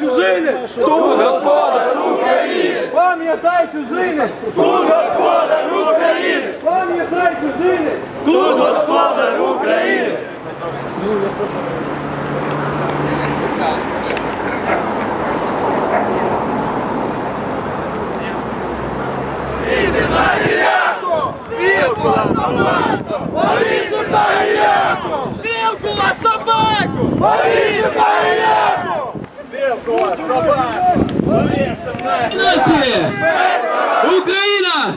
Чужинець! Тут господар України! Пам'ятай, чужинець! Тут господар України! Пам'ятай, чужинець! Тут господар України! Нації! Україна!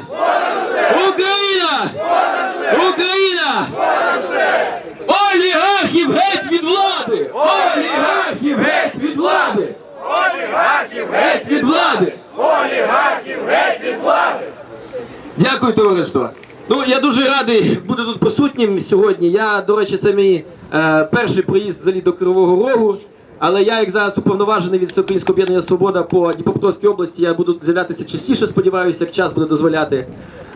Україна! Україна! Олігархів геть від влади! Олігархів геть від влади! Олігархів Геть від влади! Олігархів геть від влади! Дякую, товариство. Ну, я дуже радий бути тут присутнім сьогодні. Я, до речі, це мій е, перший приїзд взагалі до Кривого Рогу. Але я, як зараз уповноважений від Всеукраїнського об'єднання Свобода по Дніпропетровській області, я буду з'являтися частіше, сподіваюся, як час буде дозволяти.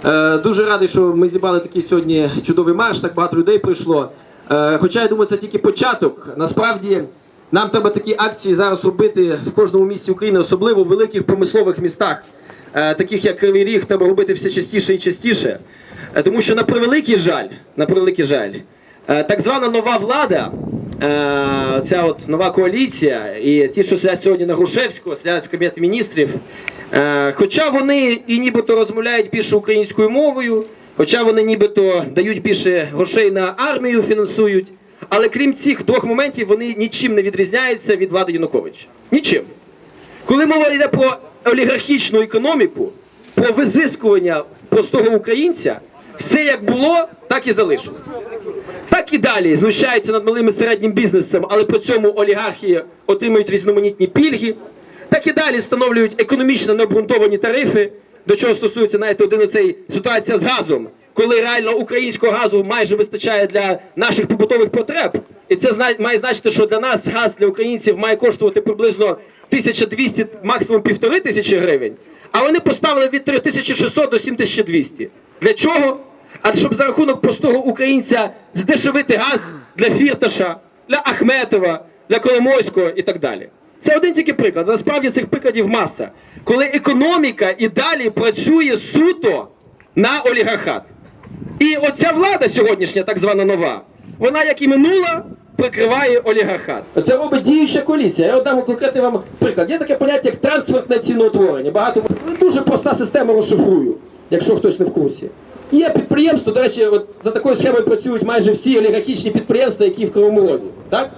Е, дуже радий, що ми зібрали такий сьогодні чудовий марш, так багато людей прийшло. Е, хоча я думаю, це тільки початок. Насправді нам треба такі акції зараз робити в кожному місті України, особливо в великих промислових містах е, таких як Кривий Ріг, треба робити все частіше і частіше. Тому що на превеликий жаль, на превеликий жаль, так звана нова влада, ця от нова коаліція, і ті, що сидять сьогодні на Грушевського, сидять в Кабінеті міністрів, е, хоча вони і нібито розмовляють більше українською мовою, хоча вони нібито дають більше грошей на армію, фінансують, але крім цих двох моментів, вони нічим не відрізняються від влади Януковича. Нічим. Коли мова йде про олігархічну економіку, про визискування простого українця, все як було, так і залишилось. Так і далі знущаються над малим і середнім бізнесом, але при цьому олігархи отримують різноманітні пільги. Так і далі встановлюють економічно необґрунтовані тарифи, до чого стосується навіть один оцей ситуація з газом, коли реально українського газу майже вистачає для наших побутових потреб. І це має значити, що для нас газ для українців має коштувати приблизно 1200, максимум півтори тисячі гривень. А вони поставили від 3600 до 7200. Для чого? А щоб за рахунок простого українця здешевити газ для Фірташа, для Ахметова, для Коломойського і так далі. Це один тільки приклад. Насправді цих прикладів маса. Коли економіка і далі працює суто на олігархат. І оця влада сьогоднішня, так звана нова, вона, як і минула, прикриває олігархат. Це робить діюча коаліція. Я дам конкретний вам приклад. Є таке поняття, як трансфертне ціноутворення. Багато дуже проста система розшифрую, якщо хтось не в курсі. Є підприємство, до речі, от за такою схемою працюють майже всі олігархічні підприємства, які в Кривому Розі. Так?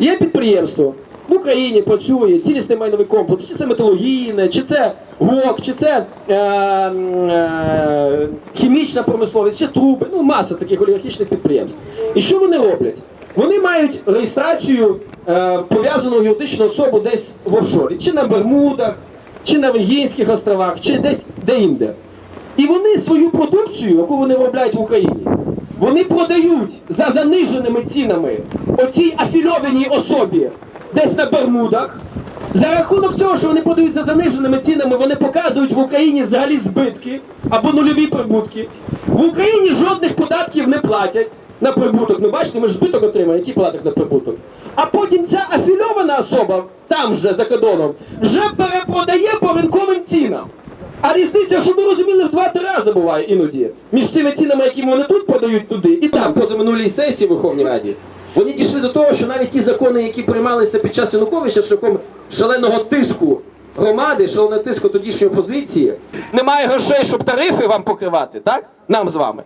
Є підприємство, в Україні працює цілісний майновий комплекс, чи це металургійне, чи це ГОК, чи це е, е, хімічна промисловість, чи труби, ну маса таких олігархічних підприємств. І що вони роблять? Вони мають реєстрацію е, пов'язану юридичну особу десь в офшорі, чи на Бермудах, чи на Венгінських островах, чи десь де-інде. І вони свою продукцію, яку вони виробляють в Україні, вони продають за заниженими цінами оцій афільованій особі десь на Бермудах. За рахунок цього, що вони продають за заниженими цінами, вони показують в Україні взагалі збитки або нульові прибутки. В Україні жодних податків не платять на прибуток. Ну бачите, ми ж збиток отримаємо, який податок на прибуток. А потім ця афільована особа, там же за кордоном, вже перепродає по ринковим цінам. А різниця, щоб ви розуміли, в два-три рази буває іноді. Між цими цінами, які вони тут подають туди, і там, позаминулій сесії в Верховній Раді. Вони дійшли до того, що навіть ті закони, які приймалися під час Януковича шляхом шаленого тиску громади, шаленого тиску тодішньої опозиції, немає грошей, щоб тарифи вам покривати, так? Нам з вами.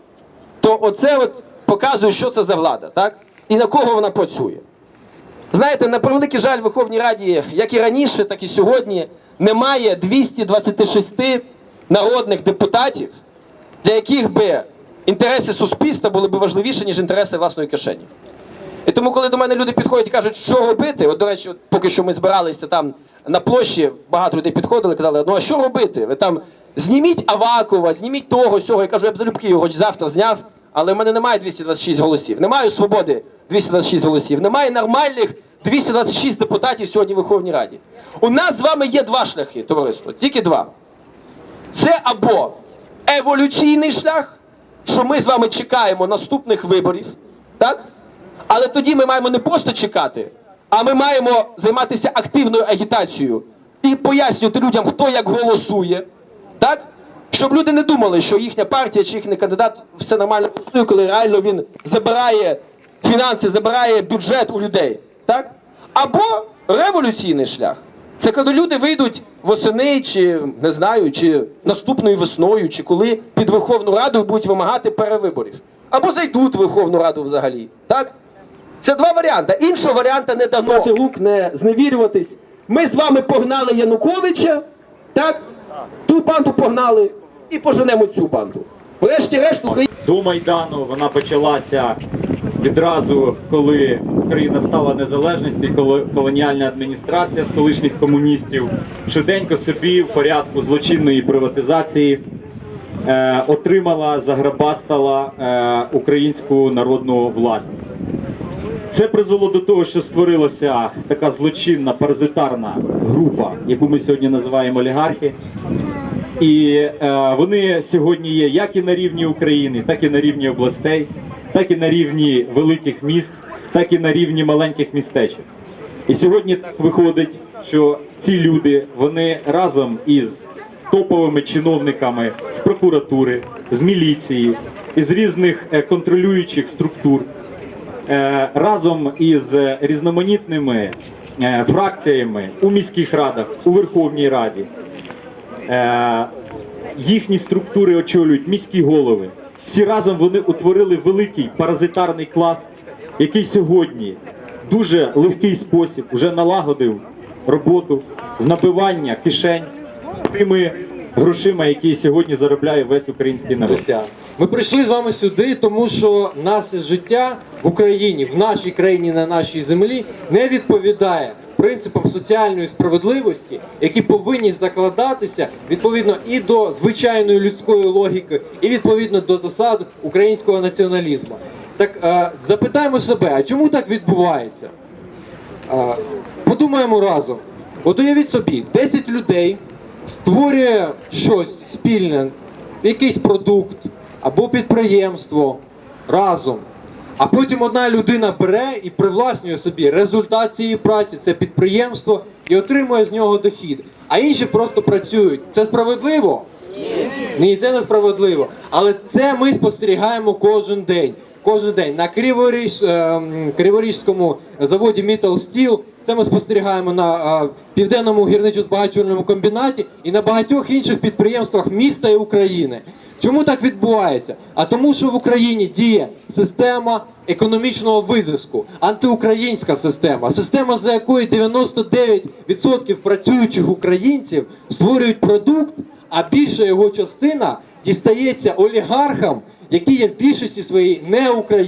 То оце от показує, що це за влада, так? І на кого вона працює. Знаєте, на превеликий жаль, в Верховній Раді, як і раніше, так і сьогодні, немає 226 народних депутатів, для яких би інтереси суспільства були б важливіші, ніж інтереси власної кишені. І тому, коли до мене люди підходять і кажуть, що робити, от, до речі, от, поки що ми збиралися там на площі, багато людей підходили казали, ну а що робити? Ви там зніміть Авакова, зніміть того, сього. Я кажу, я б залюбки його завтра зняв, але в мене немає 226 голосів. Немає свободи 226 голосів, немає нормальних 226 депутатів сьогодні в Верховній Раді. У нас з вами є два шляхи, товариство, тільки два. Це або еволюційний шлях, що ми з вами чекаємо наступних виборів, так? Але тоді ми маємо не просто чекати, а ми маємо займатися активною агітацією і пояснювати людям, хто як голосує, так? Щоб люди не думали, що їхня партія чи їхній кандидат все нормально голосує, коли реально він забирає фінанси, забирає бюджет у людей. Так? Або революційний шлях. Це коли люди вийдуть восени, чи не знаю, чи наступною весною, чи коли під Верховну Раду будуть вимагати перевиборів. Або зайдуть в Верховну Раду взагалі. Так? Це два варіанти. Іншого варіанта не дано. Рук не зневірюватись. Ми з вами погнали Януковича, так? Ту банду погнали і поженемо цю банду. Врешті-решт Україна. до Майдану вона почалася відразу, коли Україна стала незалежністю, колоніальна адміністрація з колишніх комуністів швиденько собі в порядку злочинної приватизації е, отримала, заграбастала е, українську народну власність. Це призвело до того, що створилася така злочинна паразитарна група, яку ми сьогодні називаємо олігархи. І е, вони сьогодні є як і на рівні України, так і на рівні областей, так і на рівні великих міст, так і на рівні маленьких містечок. І сьогодні так виходить, що ці люди вони разом із топовими чиновниками з прокуратури, з міліції, із різних е, контролюючих структур е, разом із різноманітними е, фракціями у міських радах, у Верховній Раді. Їхні структури очолюють міські голови. Всі разом вони утворили великий паразитарний клас, який сьогодні дуже легкий спосіб вже налагодив роботу з набивання кишень тими грошима, які сьогодні заробляє весь український народ. Ми прийшли з вами сюди, тому що наше життя в Україні, в нашій країні, на нашій землі не відповідає принципам соціальної справедливості, які повинні закладатися відповідно і до звичайної людської логіки, і відповідно до засад українського націоналізму. Так е, запитаємо себе, а чому так відбувається? Е, подумаємо разом. От уявіть собі, 10 людей створює щось спільне, якийсь продукт або підприємство разом. А потім одна людина бере і привласнює собі результат цієї праці, це підприємство, і отримує з нього дохід. А інші просто працюють. Це справедливо? Ні. Ні, це не справедливо. Але це ми спостерігаємо кожен день. Кожен день на Криворіж, ем, Криворіжському заводі Metal Steel, це ми спостерігаємо на південному гірничо-збагачувальному комбінаті і на багатьох інших підприємствах міста і України. Чому так відбувається? А тому, що в Україні діє система економічного визиску, антиукраїнська система, система, за якою 99% працюючих українців створюють продукт, а більша його частина дістається олігархам, які є в більшості своїй не українці.